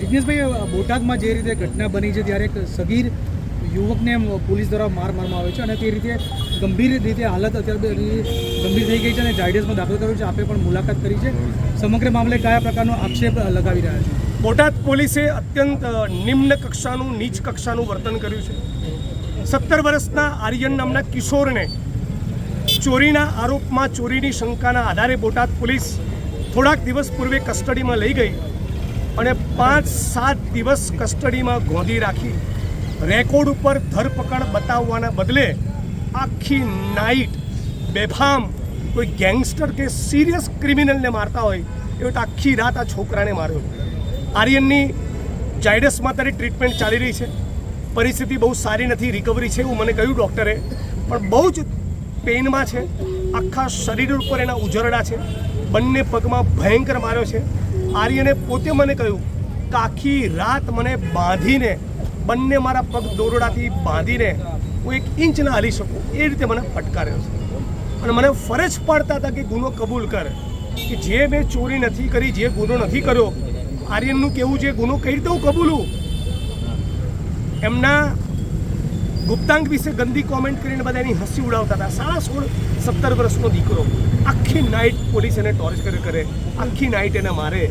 જિજ્ઞેશભાઈ બોટાદમાં જે રીતે ઘટના બની છે, ત્યારે એક સગીર યુવકને પોલીસ દ્વારા માર મારવામાં આવે છે અને તે રીતે ગંભીર રીતે હાલત અત્યારે ગંભીર થઈ ગઈ છે અને ઝાયડસમાં દાખલ કર્યો છે. આપે પણ મુલાકાત કરી છે. સમગ્ર મામલે કયા પ્રકારનો આક્ષેપ લગાવી રહ્યા છે? બોટાદ પોલીસે અત્યંત નિમ્ન કક્ષાનું, નીચ કક્ષાનું વર્તન કર્યું છે. સત્તર વર્ષના આર્યન નામના કિશોરને ચોરીના આરોપમાં ચોરીની શંકાના આધારે બોટાદ પોલીસ થોડાક દિવસ પૂર્વે કસ્ટડીમાં લઈ ગઈ. અને પાંચ સાત દિવસ કસ્ટડીમાં ગોંધી રાખી રેકોર્ડ ઉપર ધરપકડ બતાવવાના બદલે આખી નાઈટ બેફામ કોઈ ગેંગસ્ટર કે સિરિયસ ક્રિમિનલને મારતા હોય એવી આખી રાત આ છોકરાને માર્યો. આર્યનની જાયડસમાં તારી ટ્રીટમેન્ટ ચાલી રહી છે. પરિસ્થિતિ બહુ સારી નથી રિકવરી છે એવું મને કહ્યું ડૉક્ટરે. પણ બહુ જ પેઇનમાં છે. આખા શરીર ઉપર એના ઉજરડા છે. બંને પગમાં ભયંકર માર્યો છે. આર્યને પોતે મને કહ્યું કે આખી રાત મને બાંધીને, બંને મારા પગ દોરડાથી બાંધીને હું એક ઇંચ ના હાલી શકું. એ રીતે મને ફટકાર્યો છે. અને મને ફરજ પાડતા હતા કે ગુનો કબૂલ કર, કે જે મેં ચોરી નથી કરી, જે ગુનો નથી કર્યો, આર્યનનું કેવું છે? ગુનો કઈ રીતે હું કબૂલું? એમના ગુપ્તાંગ વિશે ગંદી કોમેન્ટ કરીને બધા એની હસી ઉડાવતા હતા. સાડા સોળ સત્તર વર્ષનો દીકરો આખી નાઇટ પોલીસ એને ટોર્ચર કરે. આખી નાઇટ એને મારે.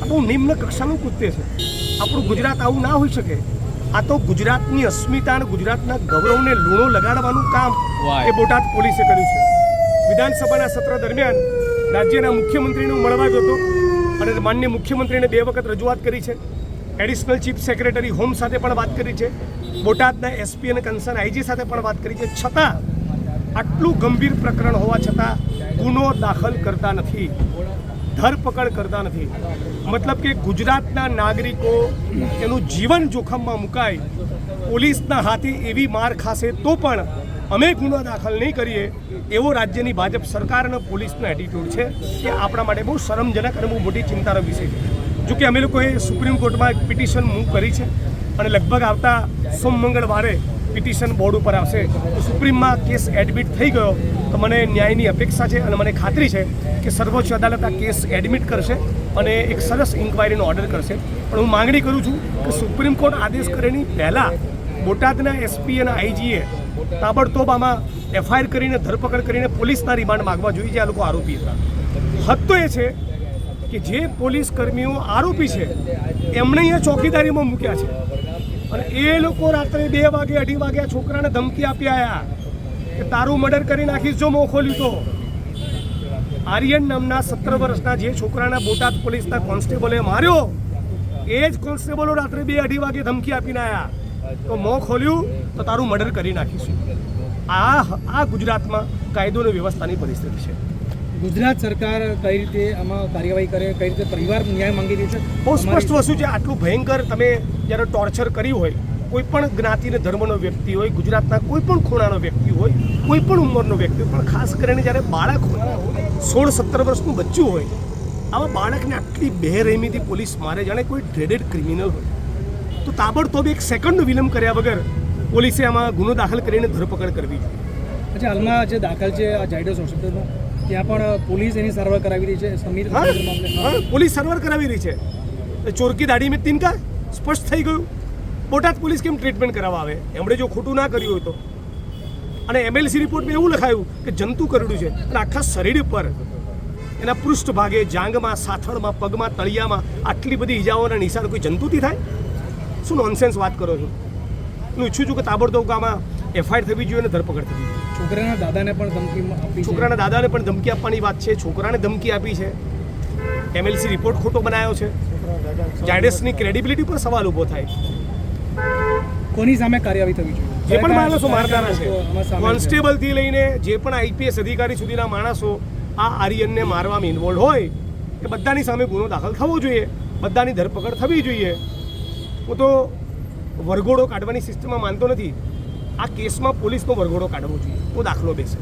આ બહુ નિમ્ન કક્ષાનું કૃત્ય છે. આપણું ગુજરાત આવું ના હોઈ શકે. આ તો ગુજરાતની અસ્મિતા અને ગુજરાતના ગૌરવને લૂણો લગાડવાનું કામ એ બોટાદ પોલીસે કર્યું છે. વિધાનસભાના સત્ર દરમિયાન રાજ્યના મુખ્યમંત્રીને મળવા જતો અને માન્ય મુખ્યમંત્રીને બે વખત રજૂઆત કરી છે. એડિશનલ ચીફ સેક્રેટરી હોમ સાથે પણ વાત કરી છે. બોટાદના એસપી અને કન્સર્ન આઈજી સાથે પણ વાત કરી છે. છતાં આટલું ગંભીર પ્રકરણ હોવા છતાં ગુનો દાખલ કરતા નથી. ધરપકડ કરતા નથી. મતલબ કે ગુજરાતના નાગરિકો એનું જીવન જોખમમાં મુકાય. પોલીસના હાથે એવી માર ખાશે તો પણ અમે ગુનો દાખલ નહીં કરીએ. એવો રાજ્યની ભાજપ સરકાર અને પોલીસનો એટીટ્યૂડ છે એ આપણા માટે બહુ શરમજનક અને બહુ મોટી ચિંતાનો વિષય છે. જો કે અમે લોકોએ સુપ્રીમ કોર્ટમાં એક પિટિશન મૂવ કરી છે અને લગભગ આવતા સોમ મંગળવારે પિટિશન બોર્ડ ઉપર આવશે. તો સુપ્રીમમાં કેસ એડમિટ થઈ ગયો તો મને ન્યાયની અપેક્ષા છે અને મને ખાતરી છે કે સર્વોચ્ચ અદાલત આ કેસ એડમિટ કરશે અને એક સરસ ઇન્ક્વાયરીનો ઓર્ડર કરશે. પણ હું માંગણી કરું છું કે સુપ્રીમ કોર્ટ આદેશ કરેની પહેલાં બોટાદના એસપી અને આઈજીએ તાબડતોબ આમાં એફઆઈઆર કરીને ધરપકડ કરીને પોલીસના રિમાન્ડ માગવા જોઈએ, જે આ લોકો આરોપી હતા. હદ તો એ છે કે જે પોલીસ કર્મીઓ આરોપી છે, એમણે અહીંયા ચોકીદારીમાં મૂક્યા છે. અને એ લોકો રાત્રે બે વાગે, અઢી વાગે છોકરાને ધમકી આપી આવ્યા કે તારું મર્ડર કરી નાખીશ જો મોં ખોલ્યું તો. આર્યન નામના સત્તર વર્ષના જે છોકરાના બોટાદ પોલીસના કોન્સ્ટેબલે માર્યો, એ જ કોન્સ્ટેબલો રાત્રે બે, અઢી વાગે ધમકી આપીને આવ્યા તો મોં ખોલ્યું તો તારું મર્ડર કરી નાખીશું. આ આ ગુજરાતમાં કાયદો અને વ્યવસ્થાની પરિસ્થિતિ છે. ગુજરાત સરકાર કઈ રીતે આમાં કાર્યવાહી કરે કઈ રીતે પરિવાર ન્યાય માંગી રહી છે? બહુ સ્પષ્ટ વસ્તુ છે આટલું ભયંકર તમે જ્યારે ટોર્ચર કર્યું હોય કોઈ પણ જ્ઞાતિ અને ધર્મનો વ્યક્તિ હોય ગુજરાતના કોઈ પણ ખૂણાનો વ્યક્તિ હોય કોઈ પણ ઉંમરનો વ્યક્તિ હોય પણ ખાસ કરીને જ્યારે બાળક હોય સોળ સત્તર વર્ષનું બચ્ચું હોય આવા બાળકને આટલી બેરહેમીથી પોલીસ મારે જાણે કોઈ ડ્રેડેડ ક્રિમિનલ હોય. તો તાબડતોબ એક સેકન્ડનો વિલંબ કર્યા વગર પોલીસે આમાં ગુનો દાખલ કરીને ધરપકડ કરવી જોઈએ. અચ્છા હાલમાં જે દાખલ છે આ ઝાયડસ હોસ્પિટલમાં? ત્યાં પણ પોલીસ એની સારવાર કરાવી રહી છે. સમીર પોલીસ સર્વર કરાવી રહી છે. ચોરકી દાઢી મેં તિનકા સ્પષ્ટ થઈ ગયું. બોટાદ પોલીસ કેમ ટ્રીટમેન્ટ કરાવવા આવે? એમણે જો ખોટું ના કર્યું હોય તો. અને એમએલસી રિપોર્ટમાં એવું લખાયું કે જંતુ કરડ્યું છે. અને આખા શરીર પર એના પૃષ્ઠ ભાગે જાંગમાં સાથળમાં પગમાં તળિયામાં આટલી બધી ઈજાઓના નિશાન કોઈ જંતુથી થાય? શું નોનસેન્સ વાત કરો છો? હું ઈચ્છું છું કે તાબડતોબ આમાં એફઆઈઆર થવી જોઈએ અને ધરપકડ થવી જોઈએ. છોકરાના દાદાને પણ ધમકી આપી છોકરાના દાદાને પણ ધમકી આપવાની વાત છે. છોકરાને ધમકી આપી છે. એમએલસી રિપોર્ટ ખોટો બનાવ્યો છે. જાડેસની ક્રેડિબિલિટી પર સવાલ ઊભો થાય. કોની સામે કાર્યવાહી થવી જોઈએ? જે પણ માણસો મારનારા છે. કોન્સ્ટેબલથી લઈને જે પણ આઈપીએસ અધિકારી સુધીના માણસો આ આર્યનને મારવામાં ઇન્વોલ્વ હોય એ બધાની સામે ગુનો દાખલ થવો જોઈએ. બધાની ધરપકડ થવી જોઈએ. હું તો વરઘોડો કાઢવાની સિસ્ટમમાં માનતો નથી. આ કેસમાં પોલીસનો વરઘોડો કાઢવો જોઈએ. હું દાખલો બેસે.